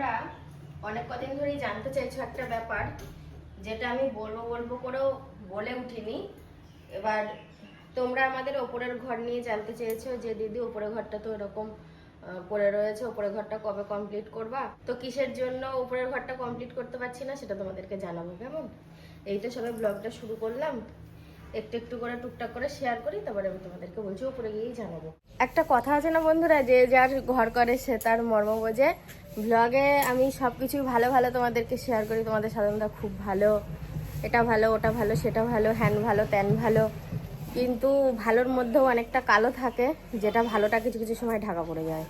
তোমরা অনেক কদিন ধরেই জানতে চাইছো একটা ব্যাপার, যেটা আমি বলব বলব করেও বলে উঠিনি। এবার তোমরা আমাদের ওপরের ঘর নিয়ে জানতে চেয়েছো যে দিদি ওপরের ঘরটা তো এরকম পড়ে রয়েছে, ওপরের ঘরটা কবে কমপ্লিট করবা? তো কিসের জন্য উপরের ঘরটা কমপ্লিট করতে পারছি না সেটা তোমাদেরকে জানাব, কেমন? এই তো সবাই ব্লগটা শুরু করলাম। একটু একটু করে টুকটাক করে শেয়ার করি, তারপরে আমি তোমাদেরকে বলছি, উপরে গিয়েই জানাব। একটা কথা আছে না বন্ধুরা, যে যার ঘর করে সে তার মর্ম বোঝে। ব্লগে আমি সব কিছুই ভালো ভালো তোমাদেরকে শেয়ার করি, তোমাদের সাধারণত খুব ভালো। এটা ভালো, ওটা ভালো, সেটা ভালো, হ্যান ভালো, ত্যান ভালো। কিন্তু ভালোর মধ্যেও অনেকটা কালো থাকে, যেটা ভালোটা কিছু কিছু সময় ঢাকা পড়ে যায়।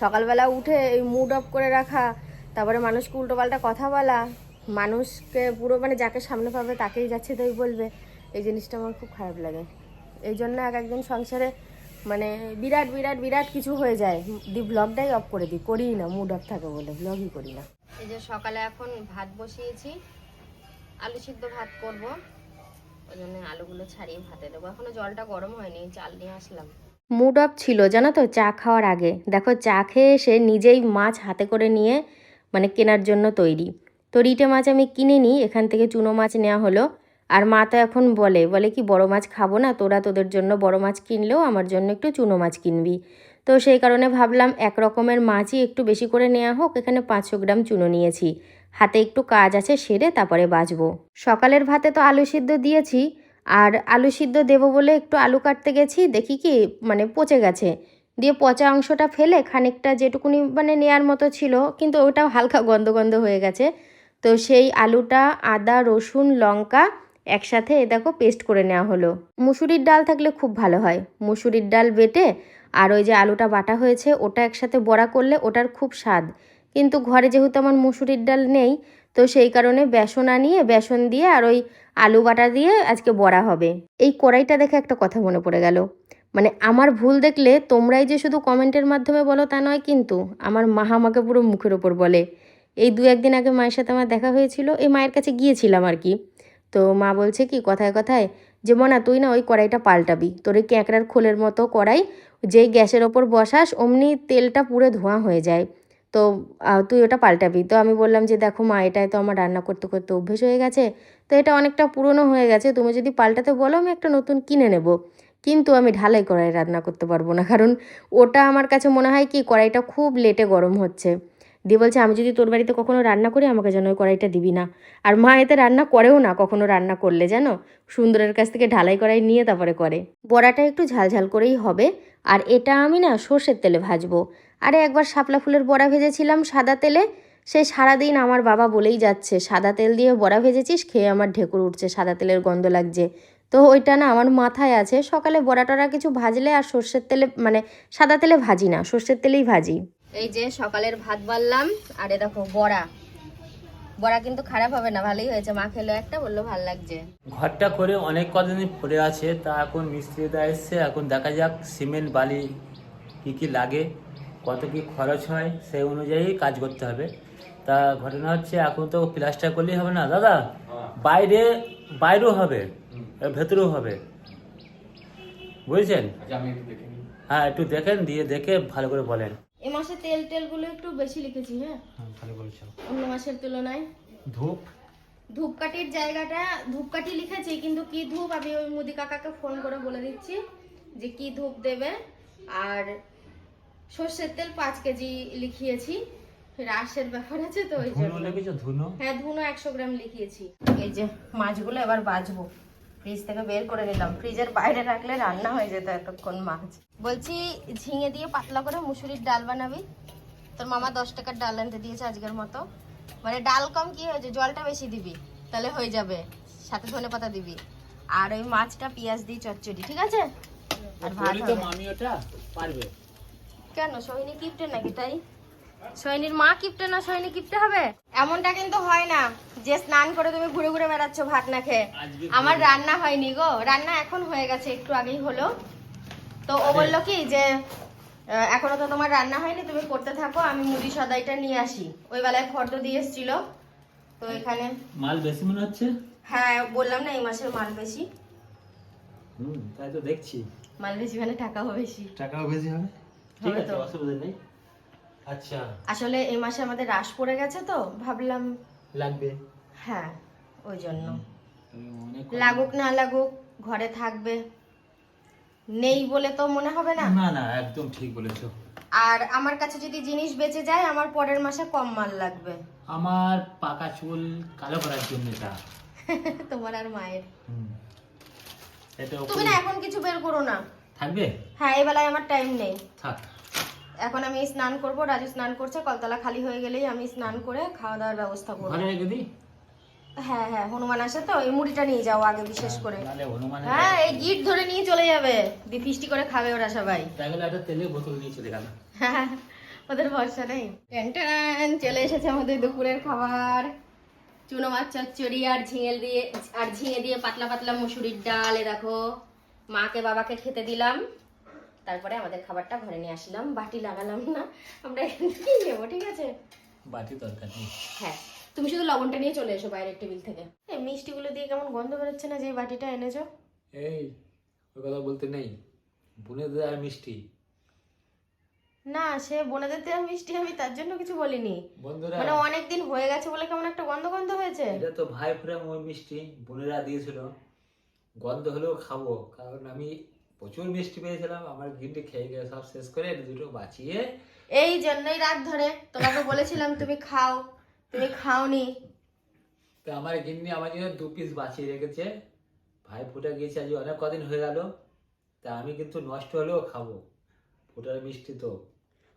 সকালবেলা উঠে এই মুড অফ করে রাখা, তারপরে মানুষকে উল্টোপাল্টা কথা বলা, মানুষকে পুরো মানে যাকে সামনে পাবে তাকেই যাচ্ছে তাই বলবে। এই জিনিসটা আমার খুব খারাপ লাগে। এই জন্য এক একদিন সংসারে মানে বিরাট বিরাট বিরাট কিছু হয়ে যায়। দি ব্লগটাই অফ করে দিই। করিই না মুড অফ থাকে বলে। ব্লগই করি না। এই যে সকালে এখন ভাত বসিয়েছি। আলু সিদ্ধ ভাত করব। ওই জন্য আলুগুলো ছাড়িয়ে ভাতে দেবো। এখনও জলটা গরম হয়নি চাল নিয়ে আসলাম। মুড অফ ছিল জানো তো চা খাওয়ার আগে। দেখো চা খেয়ে এসে নিজেই মাছ হাতে করে নিয়ে মানে কেনার জন্য তৈরি। তো রিটে মাছ আমি কিনে নিই এখান থেকে চুনো মাছ নেওয়া হলো। আর মা তো এখন বলে বলে কি বড় মাছ খাব না? তোরা তোদের জন্য বড় মাছ কিনলেও আমার জন্য একটু চুনো মাছ কিনবি। তো সেই কারণে ভাবলাম এক রকমের মাছই একটু বেশি করে নেওয়া হোক, এখানে পাঁচশো গ্রাম চুনো নিয়েছি। হাতে একটু কাজ আছে, সেরে তারপরে বাঁচবো। সকালের ভাতে তো আলু সিদ্ধ দিয়েছি, আর আলু সিদ্ধ দেবো বলে একটু আলু কাটতে গেছি, দেখি কি মানে পচে গেছে। দিয়ে পচা অংশটা ফেলে খানিকটা যেটুকুনি মানে নেয়ার মতো ছিল, কিন্তু ওটাও হালকা গন্ধ গন্ধ হয়ে গেছে। তো সেই আলুটা, আদা, রসুন, লঙ্কা একসাথে, দেখো পেস্ট করে নেওয়া হলো। মুসুরির ডাল থাকলে খুব ভালো হয়। মুসুরির ডাল বেটে আর ওই যে আলুটা বাটা হয়েছে, ওটা একসাথে বড়া করলে ওটার খুব স্বাদ। কিন্তু ঘরে যেহেতু আমার মুসুরির ডাল নেই, তো সেই কারণে বেসন আনিয়ে, বেসন দিয়ে আর ওই আলু বাটা দিয়ে আজকে বড়া হবে। এই কড়াইটা দেখে একটা কথা মনে পড়ে গেল। মানে আমার ভুল দেখলে তোমরাই যে শুধু কমেন্টের মাধ্যমে বলো তা নয়, কিন্তু আমার মা আমাকে পুরো মুখের ওপর বলে। এই দু একদিন আগে মায়ের সাথে আমার দেখা হয়েছিল, এই মায়ের কাছে গিয়েছিলাম আর কি। তো মা বলছে কি, কথায় কথায় যে, মনা, তুই না ওই কড়াইটা পাল্টাবি। তোর ওই ক্যাঁকড়ার খোলের মতো কড়াই, যেই গ্যাসের ওপর বসাস, অমনি তেলটা পুরো ধোঁয়া হয়ে যায়। তো তুই ওটা পাল্টাবি। তো আমি বললাম যে, দেখো মা, এটাই তো আমার রান্না করতে করতে অভ্যেস হয়ে গেছে। তো এটা অনেকটা পুরনো হয়ে গেছে। তুমি যদি পাল্টাতে বলো, আমি একটা নতুন কিনে নেব। কিন্তু আমি ঢালাই কড়াই রান্না করতে পারব না। কারণ ওটা আমার কাছে মনে হয় কি, কড়াইটা খুব লেটে গরম হচ্ছে। দিয়ে বলছে, আমি যদি তোর বাড়িতে কখনো রান্না করি, আমাকে যেন ওই কড়াইটা দিবি না। আর মা এতে রান্না করেও না, কখনো রান্না করলে, জানো? সুন্দরের কাছ থেকে ঢালাই কড়াই নিয়ে তারপরে করে। বড়াটা একটু ঝালঝাল করেই হবে। আর এটা আমি না সর্ষের তেলে ভাজবো। আরে একবার শাপলা ফুলের বড়া ভেজেছিলাম সাদা তেলে সেই সারাদিন আমার বাবা বলেই যাচ্ছে, সাদা তেল দিয়ে বড়া ভেজেছিস, খেয়ে আমার ঢেকুর উঠছে, সাদা তেলের গন্ধ লাগছে। তো ওইটা না আমার মাথায় আছে, সকালে বড়া টড়া কিছু ভাজলে আর সর্ষের তেলে মানে সাদা তেলে ভাজি না, সর্ষের তেলেই ভাজি। এই যে সকালের ভাত বাড়লাম আর এ দেখো বড়া। বড়া কিন্তু খারাপ হবে না ভালোই হয়েছে। মা খেলো একটা বলল ভালো লাগছে। ঘরটা করে অনেক কদিন পড়ে আছে তা এখন মিস্ত্রিরা এসছে এখন দেখা যাক সিমেন্ট বালি কি কি লাগে কত কি খরচ হয় সেই অনুযায়ী কাজ করতে হবে। তা ঘটনা হচ্ছে এখন তো প্লাস্টার করলেই হবে না। দাদা বাইরে বাইরেও হবে ভেতরেও হবে। বুঝছেন? হ্যাঁ একটু দেখেন দিয়ে দেখে ভালো করে বলেন। এ মাসে তেল টেলগুলো একটু বেশি লিখেছি হ্যাঁ? হ্যাঁ ভালো বলছো অন্য মাসের তুলনায়। ধূপ? ধূপকাঠির জায়গাটা ধূপকাঠি লিখেছি কিন্তু কি ধূপ? আমি ওই মুদি কাকাকে ফোন করে বলে দিচ্ছি যে কি ধূপ দেবে। আর সর্ষের তেল পাঁচ কেজি লিখিয়েছি রাসের ব্যাপার আছে তো ওই জন্য। ধুনো? হ্যাঁ ধুনো একশো গ্রাম লিখিয়েছি। এই যে মাছগুলো এবার বাজবো। ফ্রিজ থেকে বের করে নিলাম। ফ্রিজের বাইরে রাখলে রান্না হয়ে যেত এতক্ষণ মাছ। বলছি ঝিঙে দিয়ে পাতলা করে মুসুরির ডাল বানাবি? তোর মামা দশ টাকার ডাল আনতে দিয়েছে আজকের মতো। মানে ডাল কম কি হয়েছে? জলটা বেশি দিবি তাহলে হয়ে যাবে। সাথে ধনে পাতা দিবি। আর ওই মাছটা পেঁয়াজ দিয়ে চচ্চড়ি ঠিক আছে? আর ভাত বলি তো হবে। মামি ওটা পারবে। কেন সোহিনী কিপটে নাকি তাই? সোহিনীর মা কিপটে না সোহিনী কিপটে হবে? এমনটা কিন্তু হয় না। যে স্নান করে তুমি ঘুরে ঘুরে বেড়াচ্ছ ভাত না খেয়ে। আমার রান্না হয়নি গো। রান্না এখন হয়ে গেছে একটু আগেই হলো। তো ও বলল কি যে এখনও তো তোমার রান্না হয়নি তুমি করতে থাকো আমি মুদি সদাইটা নিয়ে আসি। ওই বেলায় ফর্দ দিয়ে এসেছিল। তো এখানে মাল বেশি মনে হচ্ছে? হ্যাঁ বললাম না এই মাসের মাল বেশি। হুম তাই তো দেখছি। মাল বেশি মানে টাকাও বেশি। টাকাও বেশি হবে? ঠিক আছে অসুবিধা নেই। আচ্ছা। আসলে এই মাসে আমাদের রাস পড়ে গেছে তো ভাবলাম লাগবে। হ্যাঁ ওই জন্য লাগুক না লাগুক ঘরে থাকবে। নেই বলে তো মনে হবে না? না না একদম ঠিক বলেছ। আর আমার কাছে যদি জিনিস বেঁচে যায় আমার পরের মাসে কম মাল লাগবে। আমার পাকা চুল কালো করার জন্য এটা। তোমার আর মায়ের। তুমি না এখন কিছু বের করো না। থাকবে? হ্যাঁ এই বেলায় আমার টাইম নেই। থাক। এখন আমি স্নান করব রাজু স্নান করছে কলতলা খালি হয়ে গেলেই আমি স্নান করে খাওয়া দাওয়ার ব্যবস্থা করব। ঘরে রেখে দিই? হ্যাঁ হ্যাঁ হনুমান আসে তো এই মুড়িটা নিয়ে যাও আগে বিশেষ করে। হ্যাঁ এই গিট ধরে নিয়ে চলে যাবে। দিয়ে ফিস্টি করে খাবে ওরা সবাই। তাই গেলে একটা তেলের বোতল নিয়ে চলে গেল। হ্যাঁ, ওদের ভরসা নেই। টেন টেন, চলে এসেছে আমাদের দুপুরের খাবার। চুনো মাছ চচ্চড়ি আর ঝিঙে দিয়ে আর ঝিঙে দিয়ে পাতলা পাতলা মুসুরির ডাল এ দেখো। মাকে বাবাকে খেতে দিলাম। তারপরে আমাদের খাবারটা ঘরে নিয়ে আসলাম। বাটি লাগালাম না। আমরা এখান থেকেই নেব ঠিক আছে? বাটি দরকার নেই হ্যাঁ। তুমি শুধু লবণটা নিয়ে চলে এসো বাইরের টেবিল থেকে। এই মিষ্টিগুলো দিয়ে কেমন গন্ধ বেরোচ্ছে না যে বাটিটা এনেছো? এই ওই কথা বলতে নেই। বুনেদের আর মিষ্টি। না সে বোনেদের দেওয়া মিষ্টি আমি তার জন্য কিছু বলিনি। বন্ধুরা। মানে অনেক দিন হয়ে গেছে বলে কেমন একটা গন্ধ গন্ধ হয়েছে। এটা তো ভাই ফ্রেম ওই মিষ্টি বোনেরা দিয়েছিল। গন্ধ হলেও খাব কারণ আমি প্রচুর মিষ্টি পেয়েছিলাম আমার গিন্ডি খেয়ে গিয়ে সব শেষ করে দুটো বাঁচিয়ে এই জন্যই রাত ধরে তোমাকে বলেছিলাম তুমি খাও। তুমি খাওনি। তো আমার গিন্নি আমার জন্য দু পিস বাঁচিয়ে রেখেছে। ভাই ফুটা গিয়েছে আজ অনেক কদিন হয়ে গেল। তা আমি কিন্তু নষ্ট হলেও খাব। ফুটার মিষ্টি তো।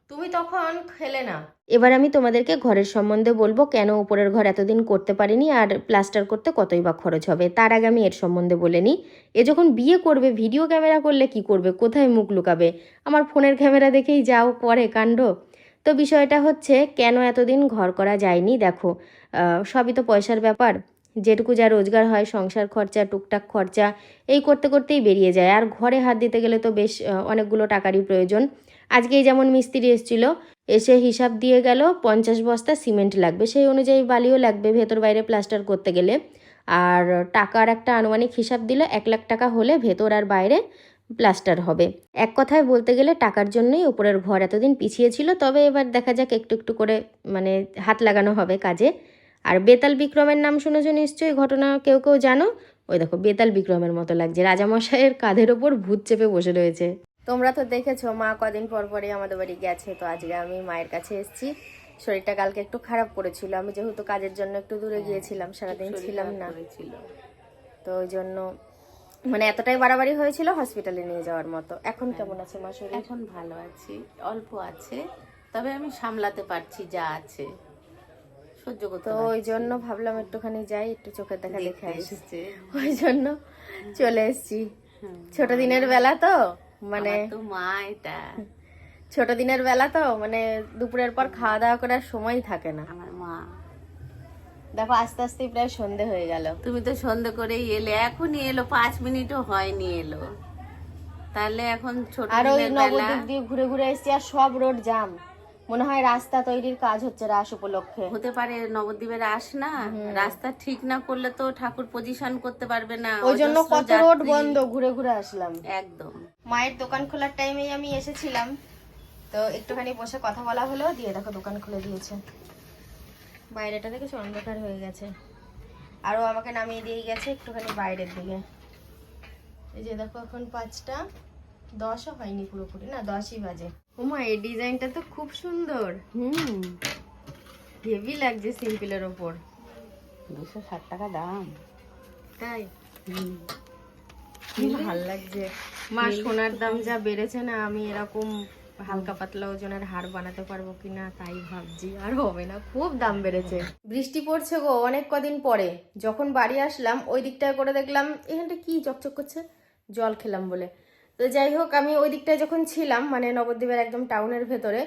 তুমি তখন খেলে না। এবার আমি তোমাদেরকে ঘরের সম্বন্ধে বলব কেন উপরের ঘর এতদিন করতে পারিনি আর প্লাস্টার করতে কতই বা খরচ হবে। তার আগে আমি এর সম্বন্ধে বলে নিই। এ যখন বিয়ে করবে ভিডিও ক্যামেরা করলে কি করবে? কোথায় মুখ লুকাবে? আমার ফোনের ক্যামেরা দেখেই যাও করে কাণ্ড। তো বিষয়টা হচ্ছে, কেন এতদিন ঘর করা যায়নি? দেখো সবই তো পয়সার ব্যাপার। যেটুকু যা রোজগার হয়, সংসার খরচা, টুকটাক খরচা, এই করতে করতেই বেরিয়ে যায়। আর ঘরে হাত দিতে গেলে তো বেশ অনেকগুলো টাকারই প্রয়োজন। আজকেই যেমন মিস্ত্রি এসেছিল, এসে হিসাব দিয়ে গেল, পঞ্চাশ বস্তা সিমেন্ট লাগবে। সেই অনুযায়ী বালিও লাগবে ভেতর বাইরে প্লাস্টার করতে গেলে। আর টাকার একটা আনুমানিক হিসাব দিল এক লাখ টাকা হলে ভেতর আর বাইরে প্লাস্টার হবে। এক কথায় বলতে গেলে টাকার জন্যই উপরের ঘর এতদিন পিছিয়ে ছিল তবে এবার দেখা যাক একটু একটু করে মানে হাত লাগানো হবে কাজে। আর বেতাল বিক্রমের নাম শুনেছো নিশ্চয়ই ঘটনা কেউ কেউ জানো? ওই দেখো বেতাল বিক্রমের মতো লাগছে। রাজামশাইয়ের কাঁধের ওপর ভূত চেপে বসে রয়েছে। তোমরা তো দেখেছ মা কদিন পর পরই আমাদের বাড়ি গেছে তো আজকে আমি মায়ের কাছে এসেছি। শরীরটা কালকে একটু খারাপ করেছিল আমি যেহেতু কাজের জন্য একটু দূরে গিয়েছিলাম সারাদিন ছিলাম না। তো ওই জন্য মানে এতটাই বাড়াবাড়ি হয়েছিল হসপিটালে নিয়ে যাওয়ার মতো। এখন কেমন আছে মা শরীর? এখন ভালো আছি অল্প আছে তবে আমি সামলাতে পারছি যা আছে। সহ্য করতে তো ওই জন্য ভাবলাম একটুখানি যাই একটু চোখের দেখা দেখে এসেছে। ওই জন্য চলে এসেছি। ছোট দিনের বেলা তো মানে তো মা এটা। ছোট দিনের বেলা তো মানে দুপুরের পর খাওয়া দাওয়া করার সময় থাকে না। আমার মা দেখো আস্তে আস্তে প্রায় সন্ধে হয়ে গেল। তুমি তো সন্ধে করেই এলে এখনই এলো পাঁচ মিনিটও হয়নি এলো। তাহলে এখন ছোট আর ওই নবদ্বীপ দিয়ে ঘুরে ঘুরে এসেছি আর সব রোড জাম মনে হয় রাস্তা তৈরির কাজ হচ্ছে রাস উপলক্ষে। হতে পারে নবদ্বীপের আস না? রাস্তা ঠিক না করলে তো ঠাকুর পজিশন করতে পারবে না। ওই জন্য কত রোড বন্ধ ঘুরে ঘুরে আসলাম। একদম। মায়ের দোকান খোলার টাইমেই আমি এসেছিলাম। তো একটুখানি বসে কথা বলা হলো দিয়ে দেখো দোকান খুলে দিয়েছে। বাইরেটা দেখেছ? অন্ধকার হয়ে গেছে। আরও আমাকে নামিয়ে দিয়ে গেছে একটুখানি বাইরের দিকে। এই যে দেখো এখন পাঁচটা। দশও হয়নি পুরোপুরি না দশই বাজে। ওমা এই ডিজাইনটা তো খুব সুন্দর। হুম হেভি লাগছে সিম্পলের ওপর। দুশো ষাট টাকা দাম। তাই? হুম। ভালো লাগছে। মা সোনার দাম যা বেড়েছে না আমি এরকম হালকা পাতলা ওজনের হার বানাতে পারব কিনা তাই ভাবছি। আর হবে না খুব দাম বেড়েছে। বৃষ্টি পড়ছে গো অনেক কদিন পরে। যখন বাড়ি আসলাম ওই দিকটায় করে দেখলাম এখানটা কি চকচক করছে? জল খেলাম বলে। তো যাই হোক আমি ওই দিকটায় যখন ছিলাম মানে নবদ্বীপের একদম টাউনের ভেতরে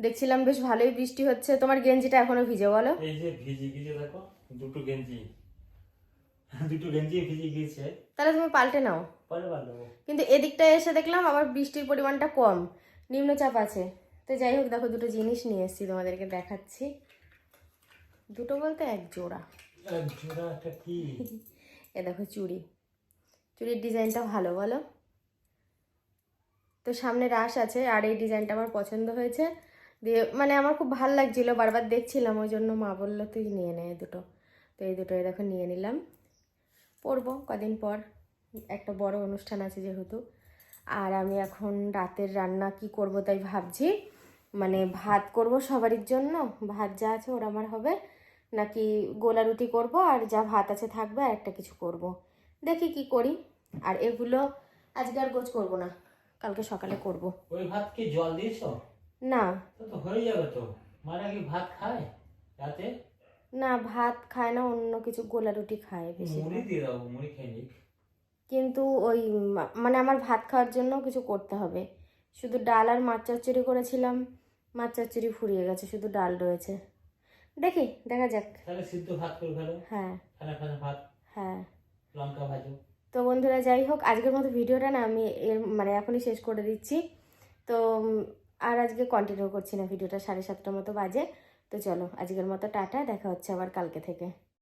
দেখছিলাম বেশ ভালোই বৃষ্টি হচ্ছে। তোমার গেঞ্জিটা এখনও ভিজে বলো? এই যে ভিজে গিয়েছে দেখো দুটো গেঞ্জি। দুটো গেঞ্জি ভিজে গিয়েছে। তাহলে তুমি পাল্টে নাও। পরে কিন্তু এদিকটায় এসে দেখলাম আবার বৃষ্টির পরিমাণটা কম। নিম্নচাপ আছে। তো যাই হোক দেখো দুটো জিনিস নিয়ে এসেছি তোমাদেরকে দেখাচ্ছি। দুটো বলতে এক জোড়া। এক জোড়া কি? এ দেখো চুড়ি। চুড়ির ডিজাইনটা ভালো বলো? তো সামনে রাস আছে আর এই ডিজাইনটা আমার পছন্দ হয়েছে। দিয়ে মানে আমার খুব ভালো লাগছিল বারবার দেখছিলাম ওই জন্য মা বলল তুই নিয়ে নে দুটো। তো এই দুটো দেখো নিয়ে নিলাম। পরবো কদিন পর একটা বড় অনুষ্ঠান আছে যেহেতু। আর আমি এখন রাতের রান্না কি করব তাই ভাবছি মানে ভাত করব সবারই জন্য ভাত যা আছে ওরা আমার হবে নাকি গোলা রুটি করব আর যা ভাত আছে থাকবে আর একটা কিছু করব। দেখি কি করি আর এগুলো আজকে আর গোছ করব না কালকে সকালে করব। ওই ভাত কি জল দিয়েছ? না। তো হয়ে যাবে তো মারা কি ভাত খায় রাতে? না ভাত খায় না অন্য কিছু গোলা রুটি খায় বেশি মুড়ি দিয়ে দাও মুড়ি খেয়ে নিক। কিন্তু ওই মানে আমার ভাত খাওয়ার জন্য কিছু করতে হবে। শুধু ডাল আর মাছ চচ্চড়ি করেছিলাম মাছ চচ্চড়ি ফুরিয়ে গেছে শুধু ডাল রয়েছে। দেখি দেখা যাক। সিদ্ধ ভাত হ্যাঁ। ভাত হ্যাঁ। লঙ্কা ভাজো। তো বন্ধুরা যাই হোক আজকের মতো ভিডিওটা না আমি এর মানে এখনই শেষ করে দিচ্ছি। তো আর আজকে কন্টিনিউ করছি না ভিডিওটা সাড়ে সাতটার মতো বাজে। তো চলো আজকের মতো টাটা দেখা হচ্ছে আবার কালকে থেকে।